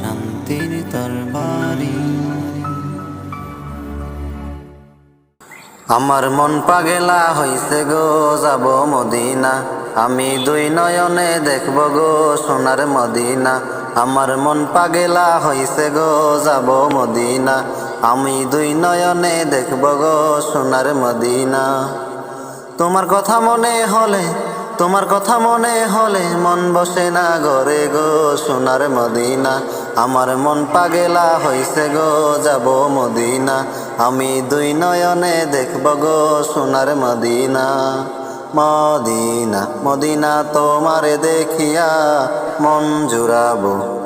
শান্তির তরবারি আমার মন পাগেলা হইছে গো, যাব মদিনা। আমি দুই নয়নে দেখব গো, সোনার মদিনা। আমার মন পাগেলা হইছে গো, যাব মদিনা। আমি দুই নয়নে দেখব গো, সোনার মদিনা। তোমার কথা মনে হলে তোমার কথা মনে হলে মন বসে না ঘরে গো, সোনার মদিনা। আমার মন পাগেলা হইছে গো, যাব মদিনা। আমি দুই নয়নে দেখব গো, সোনার মদিনা। মদিনা মদিনা তোমারে দেখিয়া মন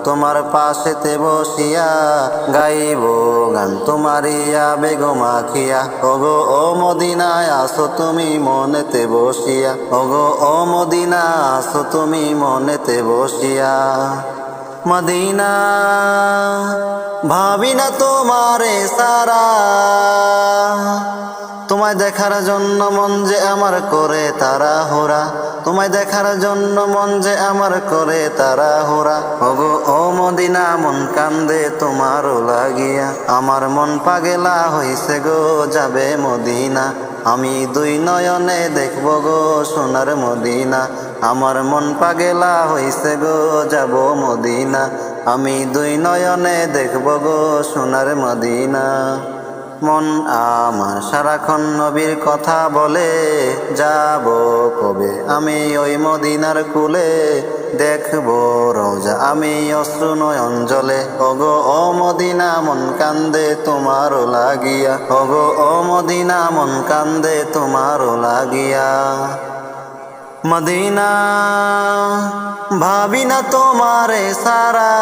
তোমার পাশেতে বসিয়া গাইব গান তোমারিয়া বেগম আখিয়া ওগো, ও মদিনায় আসো তুমি মনেতে বসিয়া। ওগো, ও মদিনা আসো তুমি মনেতে বসিয়া। মদিনা ভাবি না তোমারে সারা। তোমায় দেখার জন্য মন যে আমার করে তারা হোরা তোমায় দেখার জন্য মন যে আমার করে তারা হোরা ওগো, ও মদিনা, মন কান্দে তোমারও লাগিয়া। আমার মন পাগেলা হইছে গো, যাবে মদিনা। আমি দুই নয়নে দেখব গো, সোনার মদিনা। আমার মন পাগেলা হইছে গো, যাব মদিনা। আমি দুই নয়নে দেখব গো, সোনার মদিনা। মন আমার সারাক্ষণ নবীর কথা বলে, যাব কবে? আমি ওই মদিনার কুলে দেখব রোজা। আমি অশ্রু নয়ন জলে, ওগো ও মদিনা, মন কান্দে তোমারও লাগিয়া। ওগো ও মদিনা, মন কান্দে তোমারও লাগিয়া। মদিনা, ভাবি না তোমারে সারা।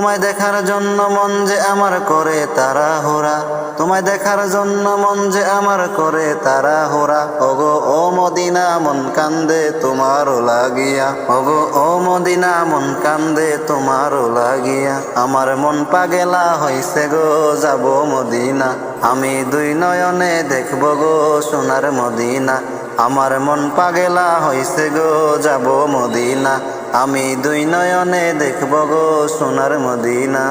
তোমায় দেখার জন্য মন যে আমার করে তারা হোরা তোমায় দেখার জন্য মন যে আমার করে তারা হোরা ওগো, ও মদিনা, মন কান্দে তোমারও লাগিয়া। ওগো, ও মদিনা, মন কান্দে তোমারও লাগিয়া। আমার মন পাগেলা হইছে গো, যাব মদিনা। আমি দুই নয়নে দেখব গো, সোনার মদিনা। আমার মন পাগেলা হইছে গো, যাব মদিনা। আমি দুই নয়নে দেখব গো সোনার মদিনা।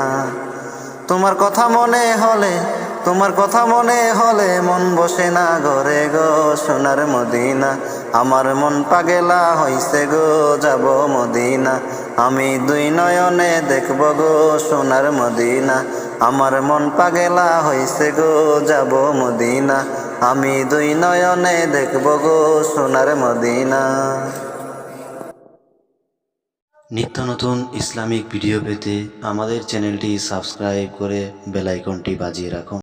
তোমার কথা মনে হলে, তোমার কথা মনে হলে মন বসে না ঘরে গো সোনার মদিনা। আমার মন পাগেলা হইছে গো, যাব মদিনা। আমি দুই নয়নে দেখব গো সোনার মদিনা। আমার মন পাগেলা হইছে গো, যাব মদিনা। আমি দুই নয়নে দেখব গো সোনার মদিনা। নিত্য নতুন ইসলামিক ভিডিও পেতে আমাদের চ্যানেলটি সাবস্ক্রাইব করে বেলাইকনটি বাজিয়ে রাখুন।